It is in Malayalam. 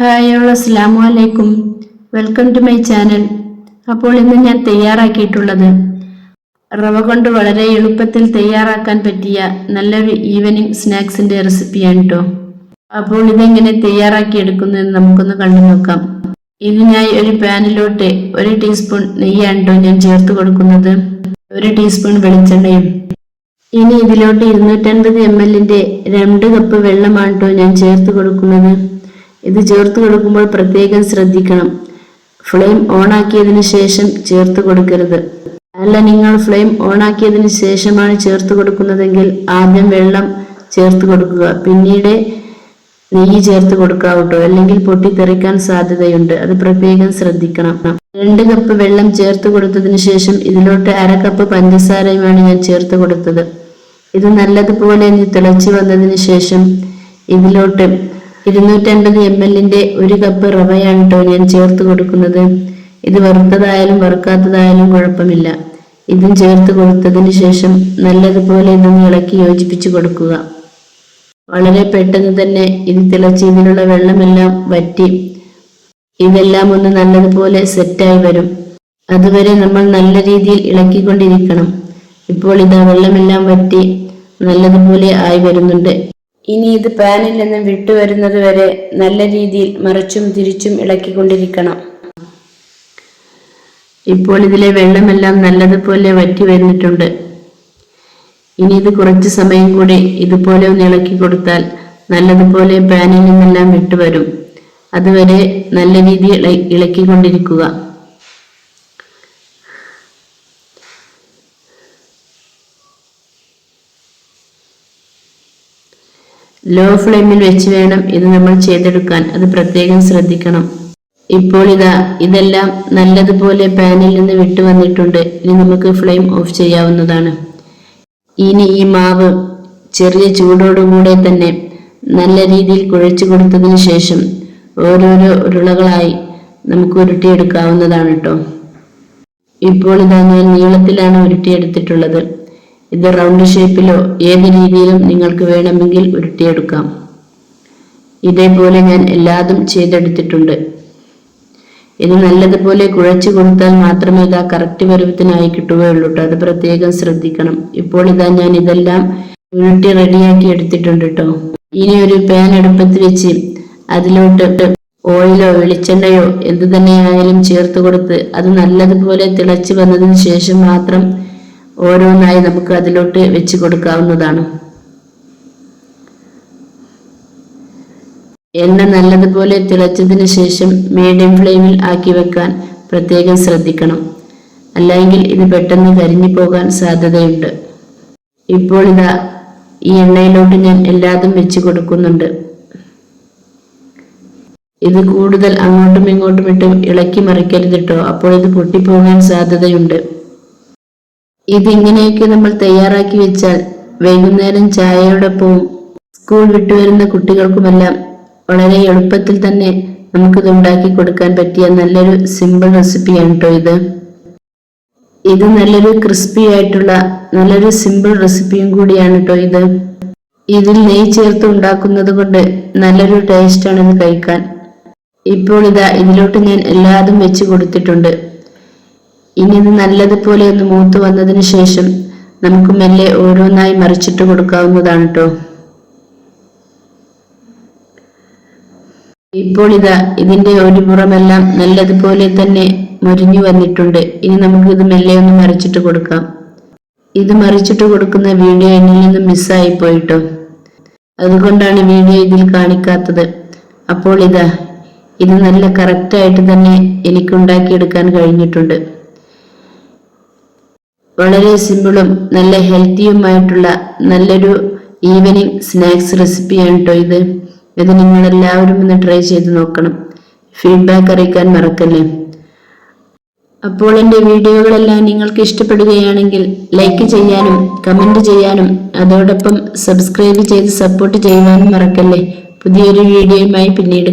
ഹായ് ഓൾ അസ്സാം വലൈക്കും വെൽക്കം ടു മൈ ചാനൽ അപ്പോൾ ഇന്ന് ഞാൻ തയ്യാറാക്കിയിട്ടുള്ളത് റവ കൊണ്ട് വളരെ എളുപ്പത്തിൽ തയ്യാറാക്കാൻ പറ്റിയ നല്ലൊരു ഈവനിങ് സ്നാക്സിന്റെ റെസിപ്പിയാണ് കേട്ടോ അപ്പോൾ ഇതെങ്ങനെ തയ്യാറാക്കി എടുക്കുന്നതെന്ന് നമുക്കൊന്ന് കണ്ടു നോക്കാം. ഇതിനായി ഒരു പാനിലോട്ട് ഒരു ടീസ്പൂൺ നെയ്യാണ് കേട്ടോ ഞാൻ ചേർത്ത് കൊടുക്കുന്നത്. ഒരു ടീസ്പൂൺ വെളിച്ചെണ്ണയും. ഇനി ഇതിലോട്ട് ഇരുന്നൂറ്റൻപത് എം എല്ലിന്റെ രണ്ട് കപ്പ് വെള്ളമാണ് കേട്ടോ ഞാൻ ചേർത്ത് കൊടുക്കുന്നത്. ഇത് ചേർത്ത് കൊടുക്കുമ്പോൾ പ്രത്യേകം ശ്രദ്ധിക്കണം. ഫ്ലെയിം ഓൺ ആക്കിയതിന് ശേഷം ചേർത്ത് കൊടുക്കരുത്. അല്ല നിങ്ങൾ ഫ്ലെയിം ഓൺ ആക്കിയതിന് ശേഷമാണ് ചേർത്ത് കൊടുക്കുന്നതെങ്കിൽ ആദ്യം വെള്ളം ചേർത്ത് കൊടുക്കുക. പിന്നീട് നെയ്യ് ചേർത്ത് കൊടുക്കാവട്ടോ അല്ലെങ്കിൽ പൊട്ടിത്തെറിക്കാൻ സാധ്യതയുണ്ട്. അത് പ്രത്യേകം ശ്രദ്ധിക്കണം. രണ്ട് കപ്പ് വെള്ളം ചേർത്ത് കൊടുത്തതിന് ശേഷം ഇതിലോട്ട് അര കപ്പ് പഞ്ചസാരയുമാണ് ഞാൻ ചേർത്ത് കൊടുത്തത്. ഇത് നല്ലതുപോലെ തിളച്ചു വന്നതിന് ശേഷം ഇതിലോട്ട് ഇരുന്നൂറ്റൻപത് എം എല്ലിന്റെ ഒരു കപ്പ് റവയാണ് കേട്ടോ ഞാൻ ചേർത്ത് കൊടുക്കുന്നത്. ഇത് വറുത്തതായാലും വറുക്കാത്തതായാലും കുഴപ്പമില്ല. ഇതും ചേർത്ത് കൊടുത്തതിന് ശേഷം നല്ലതുപോലെ ഇതൊന്ന് ഇളക്കി യോജിപ്പിച്ച് കൊടുക്കുക. വളരെ പെട്ടെന്ന് തന്നെ ഇത് തിളച്ച് ഇതിലുള്ള വെള്ളമെല്ലാം വറ്റി ഇതെല്ലാം ഒന്ന് നല്ലതുപോലെ സെറ്റായി വരും. അതുവരെ നമ്മൾ നല്ല രീതിയിൽ ഇളക്കിക്കൊണ്ടിരിക്കണം. ഇപ്പോൾ ഇതാ വെള്ളമെല്ലാം വറ്റി നല്ലതുപോലെ ആയി വരുന്നുണ്ട്. ഇനി ഇത് പാനിൽ നിന്ന് വിട്ടുവരുന്നത് വരെ നല്ല രീതിയിൽ മറിച്ചും തിരിച്ചും ഇളക്കിക്കൊണ്ടിരിക്കണം. ഇപ്പോൾ ഇതിലെ വെള്ളമെല്ലാം നല്ലതുപോലെ വറ്റി വരുന്നിട്ടുണ്ട് ഇനി ഇത് കുറച്ച് സമയം കൂടി ഇതുപോലെ ഒന്ന് ഇളക്കി കൊടുത്താൽ നല്ലതുപോലെ പാനിൽ നിന്നെല്ലാം വിട്ടുവരും. അതുവരെ നല്ല രീതിയിൽ ഇള- ഇളക്കിക്കൊണ്ടിരിക്കുക. ലോ ഫ്ലെയിമിൽ വെച്ച് വേണം ഇത് നമ്മൾ ചെയ്തെടുക്കാൻ. അത് പ്രത്യേകം ശ്രദ്ധിക്കണം. ഇപ്പോൾ ഇതാ ഇതെല്ലാം നല്ലതുപോലെ പാനിൽ നിന്ന് വിട്ടു വന്നിട്ടുണ്ട്. ഇനി നമുക്ക് ഫ്ലെയിം ഓഫ് ചെയ്യാവുന്നതാണ്. ഇനി ഈ മാവ് ചെറിയ ചൂടോടുകൂടെ തന്നെ നല്ല രീതിയിൽ കുഴച്ചു കൊടുത്തതിന് ശേഷം ഓരോരോ ഉരുളകളായി നമുക്ക് ഉരുട്ടിയെടുക്കാവുന്നതാണ് കേട്ടോ ഇപ്പോൾ ഇതാ ഞാൻ നീളത്തിലാണ് ഉരുട്ടിയെടുത്തിട്ടുള്ളത്. ഇത് റൗണ്ട് ഷേപ്പിലോ ഏത് രീതിയിലും നിങ്ങൾക്ക് വേണമെങ്കിൽ ഉരുട്ടിയെടുക്കാം. ഇതേപോലെ ഞാൻ എല്ലാതും ചെയ്തെടുത്തിട്ടുണ്ട്. ഇത് നല്ലതുപോലെ കുഴച്ചു കൊടുത്താൽ മാത്രമേ ഇത് ആ കറക്റ്റ് പരുവത്തിനായി കിട്ടുകയുള്ളൂ കേട്ടോ അത് പ്രത്യേകം ശ്രദ്ധിക്കണം. ഇപ്പോൾ ഇതാ ഞാൻ ഇതെല്ലാം ഉരുട്ടി റെഡിയാക്കി എടുത്തിട്ടുണ്ട് കേട്ടോ ഇനി ഒരു പാൻ അടുപ്പത്ത് വെച്ച് അതിലോട്ട് ഓയിലോ വെളിച്ചെണ്ണയോ എന്ത് തന്നെയായാലും ചേർത്ത് കൊടുത്ത് അത് നല്ലതുപോലെ തിളച്ച് വന്നതിന് ശേഷം മാത്രം ഓരോന്നായി നമുക്ക് അതിലോട്ട് വെച്ച് കൊടുക്കാവുന്നതാണ്. എണ്ണ നല്ലതുപോലെ തിളച്ചതിന് ശേഷം മീഡിയം ഫ്ലെയിമിൽ ആക്കി വെക്കാൻ പ്രത്യേകം ശ്രദ്ധിക്കണം. അല്ലെങ്കിൽ ഇത് പെട്ടെന്ന് കരിഞ്ഞു പോകാൻ സാധ്യതയുണ്ട്. ഇപ്പോൾ ഇതാ ഈ എണ്ണയിലോട്ട് ഞാൻ എല്ലാതും വെച്ച് കൊടുക്കുന്നുണ്ട്. ഇത് കൂടുതൽ അങ്ങോട്ടും ഇങ്ങോട്ടും ഇട്ട് ഇളക്കി മറിക്കരുത് കേട്ടോ അപ്പോൾ ഇത് പൊട്ടിപ്പോകാൻ സാധ്യതയുണ്ട്. ഇതിങ്ങനെയൊക്കെ നമ്മൾ തയ്യാറാക്കി വെച്ചാൽ വൈകുന്നേരം ചായയോടൊപ്പവും സ്കൂൾ വിട്ടുവരുന്ന കുട്ടികൾക്കുമെല്ലാം വളരെ എളുപ്പത്തിൽ തന്നെ നമുക്കിത് ഉണ്ടാക്കി കൊടുക്കാൻ പറ്റിയ നല്ലൊരു സിമ്പിൾ റെസിപ്പിയാണ് കേട്ടോ ഇത്. ഇത് നല്ലൊരു ക്രിസ്പി ആയിട്ടുള്ള നല്ലൊരു സിമ്പിൾ റെസിപ്പിയും കൂടിയാണ് കേട്ടോ ഇത്. ഇതിൽ നെയ് ചേർത്ത് ഉണ്ടാക്കുന്നത് കൊണ്ട് നല്ലൊരു ആണ് ഇത് കഴിക്കാൻ. ഇപ്പോൾ ഇതാ ഇതിലോട്ട് ഞാൻ എല്ലാതും വെച്ച് കൊടുത്തിട്ടുണ്ട്. ഇനി ഇത് നല്ലതുപോലെ ഒന്ന് മൂത്ത് വന്നതിന് ശേഷം നമുക്ക് മെല്ലെ ഓരോന്നായി മറിച്ചിട്ട് കൊടുക്കാവുന്നതാണ് കേട്ടോ ഇപ്പോൾ ഇതാ ഇതിന്റെ ഒരു പുറമെല്ലാം നല്ലതുപോലെ തന്നെ മുരിഞ്ഞു വന്നിട്ടുണ്ട്. ഇനി നമുക്ക് ഇത് മെല്ലെ ഒന്ന് മറിച്ചിട്ട് കൊടുക്കാം. ഇത് മറിച്ചിട്ട് കൊടുക്കുന്ന വീഡിയോ എന്നിൽ നിന്ന് മിസ്സായി പോയിട്ടോ. അതുകൊണ്ടാണ് വീഡിയോ ഇതിൽ കാണിക്കാത്തത്. അപ്പോൾ ഇതാ ഇത് നല്ല കറക്റ്റായിട്ട് തന്നെ എനിക്ക് ഉണ്ടാക്കിയെടുക്കാൻ കഴിഞ്ഞിട്ടുണ്ട്. വളരെ സിമ്പിളും നല്ല ഹെൽത്തിയുമായിട്ടുള്ള നല്ലൊരു ഈവനിങ് സ്നാക്സ് റെസിപ്പിയാണ് കേട്ടോ ഇത്. ഇത് നിങ്ങൾ എല്ലാവരും ഒന്ന് ട്രൈ ചെയ്ത് നോക്കണം. ഫീഡ്ബാക്ക് അറിയിക്കാൻ മറക്കല്ലേ. അപ്പോൾ എന്റെ വീഡിയോകളെല്ലാം നിങ്ങൾക്ക് ഇഷ്ടപ്പെടുകയാണെങ്കിൽ ലൈക്ക് ചെയ്യാനും കമന്റ് ചെയ്യാനും അതോടൊപ്പം സബ്സ്ക്രൈബ് ചെയ്ത് സപ്പോർട്ട് ചെയ്യുവാനും മറക്കല്ലേ. പുതിയൊരു വീഡിയോയുമായി പിന്നീട്